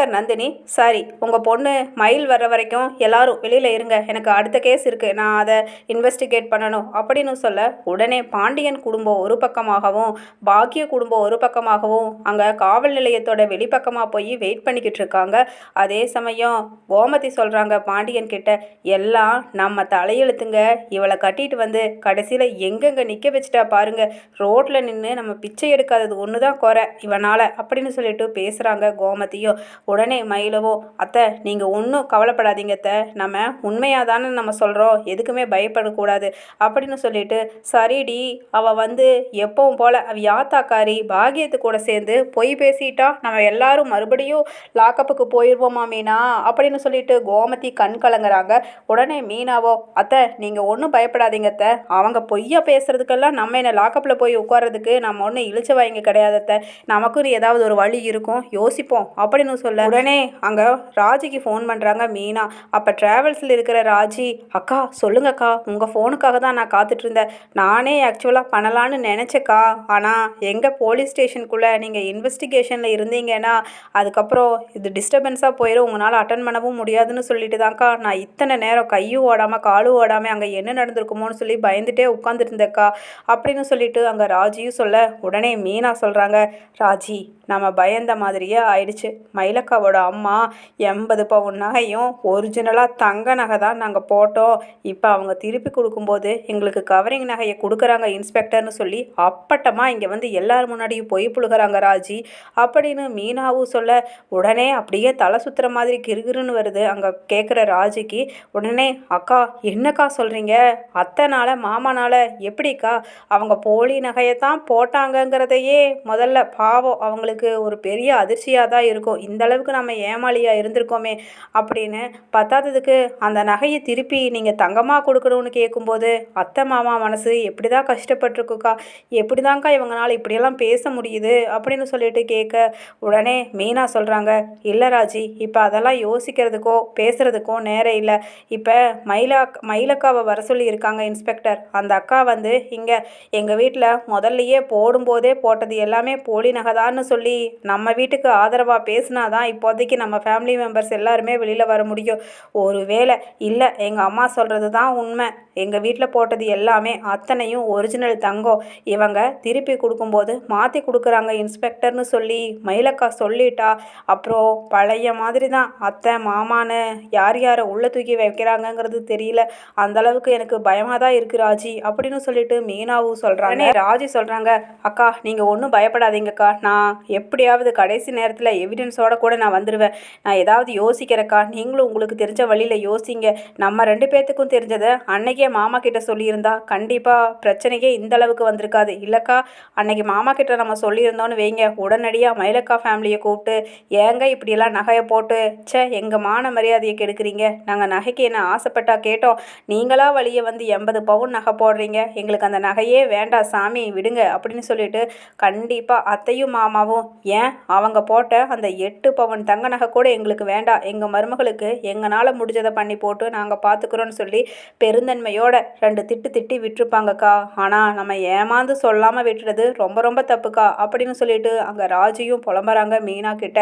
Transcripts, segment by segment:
Doctor Nandini சரி உங்கள் பொண்ணு மயில் வர்ற வரைக்கும் எல்லாரும் வெளியில் இருங்க. எனக்கு அடுத்த கேஸ் இருக்குது நான் அதை இன்வெஸ்டிகேட் பண்ணணும். அப்படின்னு சொல்ல உடனே பாண்டியன் குடும்பம் ஒரு பக்கமாகவும் பாக்கிய குடும்பம் ஒரு பக்கமாகவும் அங்கே காவல் நிலையத்தோட வெளிப்பக்கமாக போய் வெயிட் பண்ணிக்கிட்டு இருக்காங்க. அதே சமயம் கோமதி சொல்கிறாங்க பாண்டியன் கிட்ட எல்லாம் நம்ம தலையெழுத்துங்க. இவளை கட்டிட்டு வந்து கடைசியில் எங்கெங்கே நிற்க வச்சுட்டா பாருங்க. ரோட்டில் நின்று நம்ம பிச்சை எடுக்காதது ஒன்று தான் குறை. இவனால் அப்படின்னு சொல்லிட்டு பேசுகிறாங்க கோமதியும். உடனே மயிலவோ அத்தை நீங்கள் ஒன்றும் கவலைப்படாதீங்க அத்தை. நம்ம உண்மையாக தானே நம்ம சொல்கிறோம் எதுக்குமே பயப்படக்கூடாது. அப்படின்னு சொல்லிட்டு சரிடி அவள் வந்து எப்பவும் போல் அவ யாத்தாக்காரி பாகியத்து கூட சேர்ந்து பொய் பேசிட்டா நம்ம எல்லாரும் மறுபடியும் லாக்கப்புக்கு போயிடுவோமா மீனா? அப்படின்னு சொல்லிட்டு கோமதி கண் கலங்குறாங்க. உடனே மீனாவோ அத்தை நீங்கள் ஒன்றும் பயப்படாதீங்க அத்தை. அவங்க பொய்யா பேசுறதுக்கெல்லாம் நம்ம என்ன லாக்கப்பில் போய் உட்கார்றதுக்கு நம்ம ஒன்றும் இழிச்ச வாங்க கிடையாதத்தை நமக்குன்னு ஏதாவது ஒரு வழி இருக்கும். யோசிப்போம். அப்படின்னு சொல்ல உடனே அங்கே ராஜிக்கு ஃபோன் பண்ணுறாங்க மீனா. அப்போ ட்ராவல்ஸில் இருக்கிற ராஜி அக்கா சொல்லுங்கக்கா உங்கள் ஃபோனுக்காக தான் நான் காத்துட்டு இருந்தேன் நானே ஆக்சுவலாக பண்ணலான்னு நினச்சேக்கா. ஆனால் எங்கள் போலீஸ் ஸ்டேஷனுக்குள்ளே நீங்கள் இன்வெஸ்டிகேஷனில் இருந்தீங்கன்னா அதுக்கப்புறம் இது டிஸ்டர்பன்ஸாக போயிடும் உங்களால் அட்டன் பண்ணவும் முடியாதுன்னு சொல்லிட்டு தான்க்கா. நான் இத்தனை நேரம் கையும் ஓடாமல் காலும் ஓடாமல் அங்கே என்ன நடந்திருக்குமோன்னு சொல்லி பயந்துட்டே உட்காந்துருந்தேக்கா அப்படின்னு சொல்லிட்டு அங்கே ராஜியும் சொல்ல. உடனே மீனா சொல்கிறாங்க ராஜி நம்ம பயந்த மாதிரியே ஆயிடுச்சு. மயிலக்காவோட அம்மா எண்பது பவுன் நகையும் ஒரிஜினலாக தங்க நகை தான் நாங்கள் போட்டோம். இப்போ அவங்க திருப்பி கொடுக்கும்போது எங்களுக்கு கவரிங் நகையை கொடுக்குறாங்க இன்ஸ்பெக்டர்னு சொல்லி அப்பட்டமாக இங்கே வந்து எல்லார் முன்னாடியும் பொய் புழுகிறாங்க ராஜி. அப்படின்னு மீனாவும் சொல்ல உடனே அப்படியே தலை சுற்றுற மாதிரி கிருகிருன்னு வருது. அங்கே கேட்குற ராஜிக்கு உடனே அக்கா என்னக்கா சொல்கிறீங்க அத்தைனால மாமனால எப்படிக்கா? அவங்க போலி நகையை தான் போட்டாங்கங்கிறதையே முதல்ல பாவம். அவங்களுக்கு ஒரு பெரிய அதிர்ச்சியாக தான் இருக்கும். இந்தளவு அளவுக்கு நம்ம ஏமாளியாக இருந்திருக்கோமே அப்படின்னு பத்தாததுக்கு அந்த நகையை திருப்பி நீங்கள் தங்கமாக கொடுக்கணும்னு கேட்கும்போது அத்தை மாமா மனசு எப்படி தான் கஷ்டப்பட்டிருக்குக்கா? எப்படி தாங்க்கா இவங்களால் இப்படியெல்லாம் பேச முடியுது? அப்படின்னு சொல்லிட்டு கேட்க உடனே மீனா சொல்கிறாங்க இல்லை ராஜி இப்போ அதெல்லாம் யோசிக்கிறதுக்கோ பேசுகிறதுக்கோ நேரம் இல்லை. இப்போ மயிலா மயிலக்காவை வர சொல்லி இருக்காங்க இன்ஸ்பெக்டர். அந்த அக்கா வந்து இங்கே எங்கள் வீட்டில் முதல்லையே போடும்போதே போட்டது எல்லாமே போலி நகைதான்னு சொல்லி நம்ம வீட்டுக்கு ஆதரவாக பேசினா தான் இப்போதைக்கு நம்ம ஃபேமிலி மெம்பர்ஸ் எல்லாருமே வெளியில் வர முடியும். ஒரு வேளை இல்லை எங்கள் அம்மா சொல்கிறது தான் உண்மை. எங்கள் வீட்டில் போட்டது எல்லாமே அத்தனையும் ஒரிஜினல் தங்கம் இவங்க திருப்பி கொடுக்கும்போது மாற்றி கொடுக்குறாங்க இன்ஸ்பெக்டர்னு சொல்லி மயிலக்கா சொல்லிட்டா. அப்புறம் பழைய மாதிரி தான் அத்தை மாமான்னு யார் யாரை உள்ளே தூக்கி வைக்கிறாங்கங்கிறது தெரியல. அந்தளவுக்கு எனக்கு பயமாக தான் இருக்குது ராஜி அப்படின்னு சொல்லிட்டு மீனாவும் சொல்கிறாங்க ராஜி சொல்கிறாங்க அக்கா நீங்கள் ஒன்றும் பயப்படாதீங்கக்கா. நான் எப்படியாவது கடைசி நேரத்தில் எவிடன்ஸோட கூட நான் வந்துடுவேன் நான் ஏதாவது யோசிக்கிறக்கா? நீங்களும் உங்களுக்கு தெரிஞ்ச வழியில் யோசிங்க. நம்ம ரெண்டு பேர்த்துக்கும் தெரிஞ்சதை அன்னைக்கே மாமா கிட்ட சொல்லியிருந்தா கண்டிப்பாக பிரச்சனையே இந்த அளவுக்கு வந்திருக்காது. இல்லைக்கா அன்னைக்கு மாமா கிட்ட நம்ம சொல்லியிருந்தோன்னு வைங்க. உடனடியாக மயிலக்கா ஃபேமிலியை கூப்பிட்டு ஏங்க இப்படியெல்லாம் நகையை போட்டு சே எங்கள் மான மரியாதையை கெடுக்குறீங்க? நாங்கள் நகைக்கு என்ன ஆசைப்பட்டா கேட்டோம். நீங்களா வழியை வந்து எண்பது பவுன் நகை போடுறீங்க. எங்களுக்கு அந்த நகையே வேண்டாம் சாமி விடுங்க அப்படின்னு சொல்லிட்டு கண்டிப்பாக அத்தையும் மாமாவும் ஏன்? அவங்க போட்ட அந்த எட்டு பவுன் தங்க நகை கூட எங்களுக்கு வேண்டாம் எங்கள் மருமகளுக்கு எங்களால் முடிஞ்சதை பண்ணி போட்டு நாங்கள் பார்த்துக்குறோன்னு சொல்லி பெருந்தன்மையோட ரெண்டு திட்டு திட்டி விட்டுருப்பாங்கக்கா. ஆனால் நம்ம ஏமாந்து சொல்லாமல் விட்டுறது ரொம்ப ரொம்ப தப்புக்கா. அப்படின்னு சொல்லிட்டு அங்கே ராஜியும் புலம்புறாங்க மீனா கிட்ட.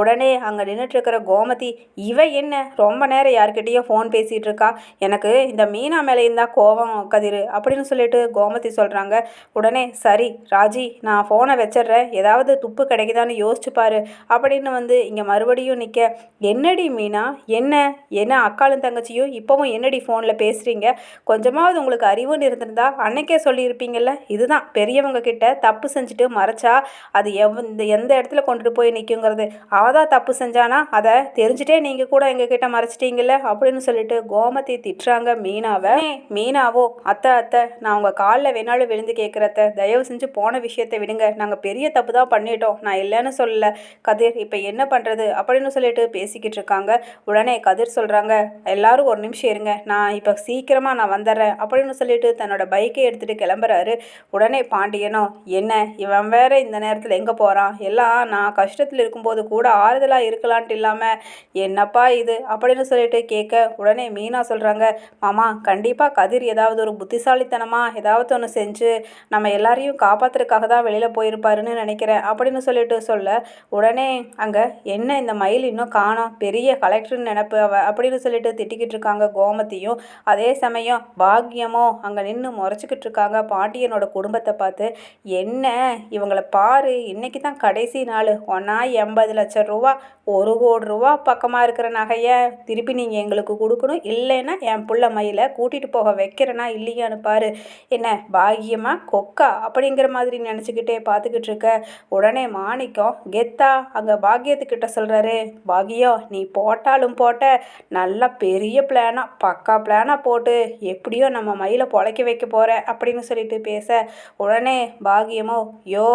உடனே அங்கே நின்றுட்டுருக்கிற கோமதி இவ என்ன? ரொம்ப நேரம் யார்கிட்டயோ ஃபோன் பேசிகிட்டு இருக்கா எனக்கு இந்த மீனா மேலேயும் தான் கோவம் கதிர். அப்படின்னு சொல்லிட்டு கோமதி சொல்கிறாங்க உடனே சரி ராஜி நான் ஃபோனை வச்சிடுறேன். ஏதாவது துப்பு கிடைக்குதான்னு யோசிச்சு பாரு. அப்படின்னு வந்து இங்கே மறுபடியும் நிற்க என்னடி மீனா? என்ன? என்ன அக்காளும் தங்கச்சியும் இப்போவும் என்னடி ஃபோனில் பேசுகிறீங்க கொஞ்சமாவது உங்களுக்கு அறிவுன்னு இருந்திருந்தா அன்னைக்கே சொல்லியிருப்பீங்கள்ல இதுதான். பெரியவங்க கிட்ட தப்பு செஞ்சுட்டு மறைச்சா அது எவ் இந்த எந்த இடத்துல கொண்டுட்டு போய் நிற்குங்கிறது அவள் தான் தப்பு செஞ்சானா? அதை தெரிஞ்சுட்டே நீங்கள் கூட எங்ககிட்ட மறைச்சிட்டீங்கல்ல? அப்படின்னு சொல்லிட்டு கோமதி திட்டுறாங்க மீனாவை. மீனாவோ? அத்தை அத்தை நான் உங்கள் காலில் வேணாலும் விழுந்து கேட்குறத்த தயவு செஞ்சு போன விஷயத்தை விடுங்க. நாங்கள் பெரிய தப்பு தான் பண்ணிட்டோம். நான் இல்லைன்னு சொல்லல. கதிர் இப்போ என்ன பண்ணுறது அப்படின்னு சொல்லிட்டு பேசிக்கிட்டு இருக்காங்க. உடனே கதிர் சொல்கிறாங்க எல்லாரும் ஒரு நிமிஷம் இருங்க. நான் இப்போ சீக்கிரமாக நான் வந்துடுறேன் அப்படின்னு சொல்லிட்டு தன்னோட பைக்கை எடுத்துகிட்டு கிளம்புறாரு. உடனே பாண்டியனும் என்ன இவன் வேற இந்த நேரத்தில் எங்கே போகிறான் எல்லாம் நான் கஷ்டத்தில் இருக்கும்போது கூட ஆறுதலாக இருக்கலான்ட்டு இல்லாமல் என்னப்பா இது? அப்படின்னு சொல்லிட்டு கேட்க உடனே மீனா சொல்கிறாங்க மாமா கண்டிப்பாக கதிர் ஏதாவது ஒரு புத்திசாலித்தனமாக ஏதாவது ஒன்று செஞ்சு நம்ம எல்லாரையும் காப்பாத்துறதுக்காக தான் வெளியில் போயிருப்பாருன்னு நினைக்கிறேன் அப்படின்னு சொல்லிட்டு சொல்ல உடனே அங்கே என்ன இந்த மயில் இன்னும் காணோம்? பெரிய கலெக்டர்னு நினப்பு. அவ அப்படின்னு சொல்லிட்டு திட்டிக்கிட்டு இருக்காங்க கோமத்தியும் அதே சமயம் பாக்யமோ அங்கே நின்று முறைச்சிக்கிட்டு இருக்காங்க பாண்டியனோட குடும்பத்தை பார்த்து. என்ன? இவங்களை பாரு. இன்னைக்கு தான் கடைசி நாள். ஒன்றா எண்பது லட்சம் ரூபா ஒரு கோடி ரூபா பக்கமாக இருக்கிற நகையை திருப்பி நீங்கள் எங்களுக்கு கொடுக்கணும். இல்லைன்னா என் புள்ள மயிலை கூட்டிகிட்டு போக வைக்கிறேனா இல்லையான்னு பாரு. என்ன பாகியமா? கொக்கா? அப்படிங்கிற மாதிரி நினச்சிக்கிட்டே பார்த்துக்கிட்டு இருக்க. உடனே மாணிக்கம் கெத்தா அங்கே கிட்ட சொல்கிறாரு பாகியோ நீ போட்டாலும் போட்ட நல்லா பெரிய பிளானாக பக்கா பிளானாக போட்டு எப்படியோ நம்ம மயிலை பொழைக்க வைக்க போகிற அப்படின்னு சொல்லிட்டு பேச உடனே பாகியமோ யோ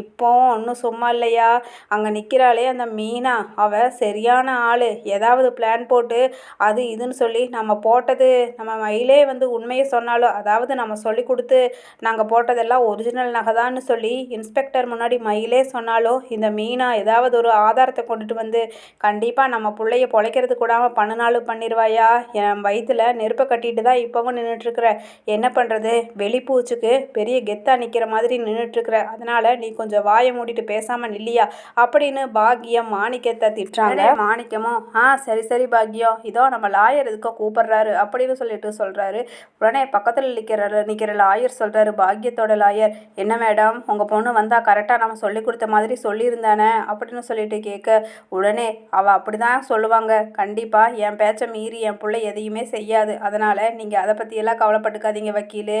இப்போ ஒன்றும் சும்மா இல்லையா? அங்கே நிற்கிறாளே அந்த மீனா அவள் சரியான ஆள். ஏதாவது பிளான் போட்டு அது இதுன்னு சொல்லி நம்ம போட்டது நம்ம மயிலே வந்து உண்மையை சொன்னாலும் அதாவது நம்ம சொல்லி கொடுத்து நாங்கள் போட்டதெல்லாம் ஒரிஜினல் நகைதான்னு சொல்லி இன்ஸ்பெக்டர் முன்னாடி மயிலே சொன்னாலும் இந்த மீனா ஏதாவது ஒரு ஆதாரத்தை கொண்டுட்டு வந்து கண்டிப்பாக நம்ம பிள்ளைய பொழைக்கிறது கூடாமல் பண்ணினாலும் பண்ணிடுவாயா என் வயிற்றுல நெருப்பை கட்டிட்டு தான் இப்போவும் நின்றுட்டுருக்குற என்ன பண்ணுறது வெளிப்பூச்சுக்கு பெரிய கெத்தாக நிற்கிற மாதிரி நின்றுட்டுருக்குற அதனால் நீ கொஞ்சம் வாயை மூடிட்டு பேசாமல் நில்லியா? அப்படின்னு பாக்கியம் மாணிக்கத்தை திட்டுறாங்க. மாணிக்கமும் ஆ சரி சரி பாக்கியம் இதோ நம்ம லாயர் எதுக்கோ கூப்பிட்றாரு அப்படின்னு சொல்லிட்டு சொல்கிறாரு உடனே பக்கத்தில் நிற்கிற நிற்கிற லாயர் சொல்கிறாரு பாக்கியத்தோட லாயர் என்ன மேடம்? உங்கள் பொண்ணு வந்தால் கரெக்டாக நம்ம சொல்லி கொடுத்த மாதிரி சொல்லியிருந்தானே? அப்படின்னு சொல்லிட்டு கேட்க உடனே அவள் அப்படி தான் சொல்லுவாங்க. கண்டிப்பாக என் பேச்சை மீறி என் பிள்ளை எதையுமே செய்யாது. அதனால் நீங்கள் அதை பற்றியெல்லாம் கவலைப்பட்டுக்காதீங்க வக்கீல்.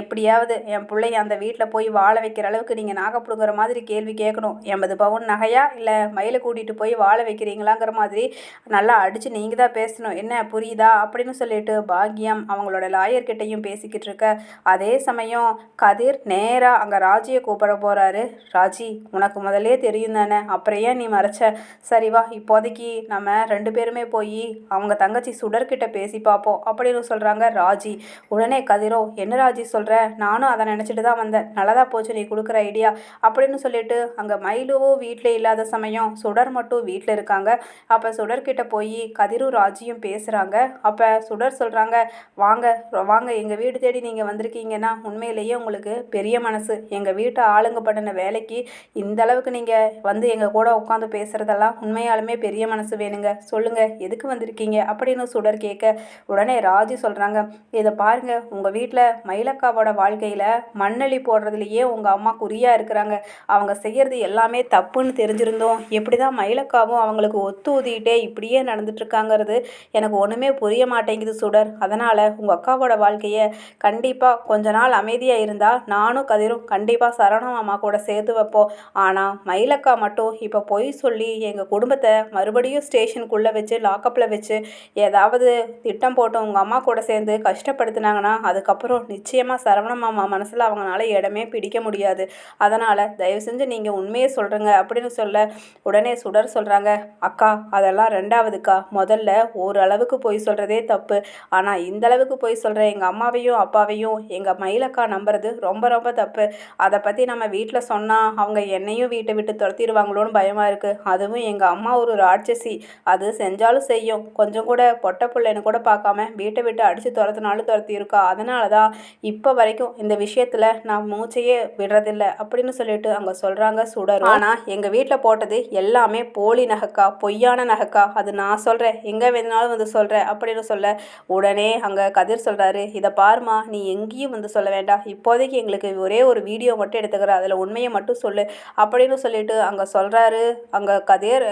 எப்படியாவது என் பிள்ளைய அந்த வீட்டில் போய் வாழ வைக்கிற அளவுக்கு நீங்கள் நாகப்படுங்கிற மாதிரி கேள்வி கேட்கணும் எண்பது பவுன் நகையா இல்லை மயிலை கூட்டிகிட்டு போய் வாழ வைக்கிறீங்களாங்கிற மாதிரி நல்லா அடித்து நீங்கள் தான் பேசணும். என்ன புரியுதா? அப்படின்னு சொல்லிட்டு பாக்யம் அவங்களோட லாயர்கிட்டையும் பேசிக்கிட்டு இருக்க. அதே சமயம் கதிர் நேராக அங்கே ராஜியை கூப்பிட போகிறாரு ராஜி உனக்கு முதல்லே தெரியும் தானே. அப்புறம் ஏன் நீ மறைச்ச? சரி வா இப்போதைக்கு நம்ம ரெண்டு பேருமே போய் அவங்க தங்கச்சி சுடர்கிட்ட பேசி பார்ப்போம் அப்படின்னு சொல்கிறாங்க ராஜி. உடனே கதிரோ என்ன ராஜி சொல்கிற நானும் அதை நினச்சிட்டு தான் வந்தேன். நல்லதாக போச்சு நீ கொடுக்குற ஐடியா அப்படின்னு சொல்லிட்டு அங்கே மயிலுவோ வீட்டில் இல்லாத சமயம் சுடர் மட்டும் வீட்டில் இருக்காங்க. அப்போ சுடர்கிட்ட போய் கதிரும் ராஜியும் பேசுகிறாங்க அப்போ சுடர் சொல்கிறாங்க வாங்க வாங்க எங்கள் வீடு தேடி நீங்கள் வந்திருக்கீங்கன்னா உண்மையிலேயே உங்களுக்கு பெரிய மனசு. எங்கள் வீட்டை ஆளுங்க பண்ணின வேலைக்கு இந்த அளவுக்கு நீங்கள் வந்து எங்கள் கூட உட்காந்து பேசுகிறதெல்லாம் உண்மையாலுமே பெரிய மனசு வேணுங்க. சொல்லுங்கள் எதுக்கு வந்திருக்கீங்க? அப்படின்னு சுடர் கேட்க உடனே ராஜி சொல்கிறாங்க இதை பாருங்க உங்கள் வீட்டில் மயிலக்காவோட வாழ்க்கையில் மண்ணளி போடுறதுலையே உங்கள் அம்மா குறியாக இருக்கிறாங்க. அவங்க செய்கிறது எல்லாமே தப்புன்னு தெரிஞ்சிருந்தோம். எப்படி தான் மயிலக்காவும் அவங்களுக்கு ஒத்து ஊதிக்கிட்டே இப்படியே நடந்துட்டுருக்காங்கிறது எனக்கு ஒன்றுமே புரிய மாட்டேங்குது சுடர். அதனால் உங்கள் அக்காவோட வாழ்க்கையை கண்டிப்பாக கொஞ்ச நாள் அமைதியாக இருந்தால் நானும் கதிரும் கண்டிப்பாக சரவண மாமா கூட சேர்த்து வைப்போம். ஆனால் மயிலக்கா மட்டும் இப்போ பொய் சொல்லி எங்கள் குடும்பத்தை மறுபடியும் ஸ்டேஷனுக்குள்ளே வச்சு லாக்கப்பில் வச்சு ஏதாவது திட்டம் போட்டு உங்கள் அம்மா கூட சேர்ந்து கஷ்டப்படுத்துனாங்கன்னா அதுக்கப்புறம் நிச்சயமாக சரவண மாமா மனசில் அவங்களால இடமே பிடிக்க முடியாது. அதனால் தயவு செஞ்சு நீங்கள் உண்மையை சொல்கிறேங்க அப்படின்னு சொல்ல உடனே சுடர் சொல்கிறாங்க அக்கா அதெல்லாம் ரெண்டாவதுக்கா. முதல்ல ஓரளவுக்கு பொய் சொல்கிறதே தப்பு. ஆனால் இந்த அளவுக்கு பொய் சொல்கிற எங்கள் அம்மாவையும் அப்பாவையும் எங்கள் மயிலக்கா நம்புறது ரொம்ப ரொம்ப தப்பு. அதை பற்றி நம்ம வீட்டில் சொன்னால் அவங்க என்னையும் வீட்டை விட்டு துரத்திடுவாங்களோன்னு பயமாக இருக்குது அதுவும் எங்கள் அம்மா ஒரு ராட்சசி அது செஞ்சாலும் செய்யும். கொஞ்சம் கூட பொட்டை பிள்ளைன்னு கூட பார்க்காம வீட்டை விட்டு அடித்து துரத்தினாலும் துரத்தி இருக்கா அதனால தான் இப்போ வரைக்கும் இந்த விஷயத்தில் நான் மூச்சையே விடுறதில்ல அப்படின்னு சொல்லிட்டு அங்கே சொல்கிறாங்க சுடரும். ஆனால் எங்கள் வீட்டில் போட்டது எல்லாமே போலி நகைக்கா பொய்யான நகைக்கா. அது நான் சொல்கிறேன் எங்கே வேணாலும் வந்து சொல்கிறேன் அப்படின்னு சொல்ல உடனே அங்கே கதிர் சொல்கிறாரு இதை பாருமா நீ எங்கேயும் வந்து சொல்ல வேண்டாம். இப்போதைக்கு எங்களுக்கு ஒரே ஒரு வீடியோ மட்டும் எடுத்துக்கிற அதில் உண்மையை மட்டும் சொல்லு. அப்படின்னு சொல்லிட்டு அங்கே சொல்கிறாரு அங்கே கதிர்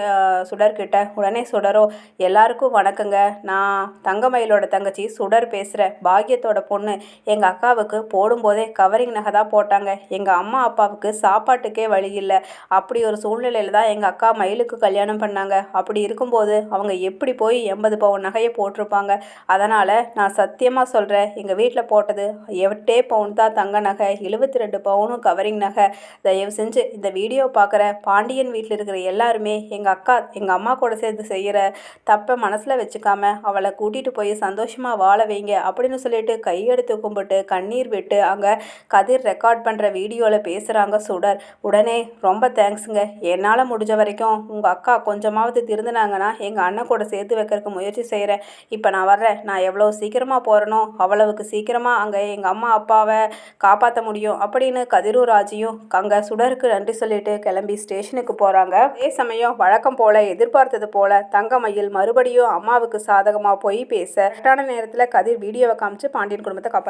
சுடர்கிட்ட உடனே சுடரோ எல்லாருக்கும் வணக்கங்க. நான் தங்கமயிலோட தங்கச்சி சுடர் பேசுகிறேன் பாக்கியத்தோட பொண்ணு. எங்கள் அக்காவுக்கு போடும்போதே கவரிங் நகை தான் போட்டாங்க. எங்கள் அம்மா அப்பாவுக்கு சாப்பாட்டுக்கே வழி இல்லை. அப்படி ஒரு சூழ்நிலையில் தான் எங்கள் அக்கா மயிலுக்கு கல்யாணம் பண்ணாங்க. அப்படி இருக்கும்போது அவங்க எப்படி போய் எண்பது பவுன் நகையை போட்டிருப்பாங்க? அதனால் நான் சத்தியமாக சொல்கிறேன் எங்கள் வீட்டில் போட்டது எட்டே பவுன் தான் தங்க நகை. எழுபத்தி ரெண்டு பவுனும் கவரிங் நகை. தயவு செஞ்சு இந்த வீடியோ பார்க்குற பாண்டியன் வீட்டில் இருக்கிற எல்லாருமே எங்கள் அக்கா எங்கள் அம்மா கூட சேர்ந்து செய்கிற தப்பை மனசில் வச்சுக்காம அவளை கூட்டிகிட்டு போய் சந்தோஷமாக வாழ வைங்க அப்படின்னு சொல்லிட்டு கையெடுத்து கும்பிட்டு கண்ணீர் விட்டு அங்கே கதிர் ரெக்கார்ட் பண்ணுற வீடியோவில் பேசுகிறாங்க சுடர். உடனே ரொம்ப தேங்க்ஸுங்க. என்னால் முடிஞ்ச வரைக்கும் உங்கள் அக்கா கொஞ்சமாவது திருந்தினாங்கன்னா எங்கள் அண்ணன் கூட சேர்த்து வைக்கிறதுக்கு முயற்சி செய்கிறேன் இப்போ நான் வர்றேன். நான் எவ்வளோ சீக்கிரமாக போகிறேனோ அவ்வளவுக்கு சீக்கிரமாக அங்கே எங்கள் அம்மா அப்பாவை காப்பாற்ற முடியும். அப்படின்னு கதிரூராஜியும் அங்கே சுடருக்கு நன்றி சொல்லிட்டு கிளம்பி ஸ்டேஷனுக்கு போகிறாங்க அதே சமயம் சமயம் வழக்கம் போல எதிர்பார்த்தது போல தங்கமயில் மறுபடியும் அம்மாவுக்கு சாதகமாக போய் பேச கரெக்டான நேரத்தில் கதிர் வீடியோவை காமிச்சு பாண்டியன் குடும்பத்தை காப்பா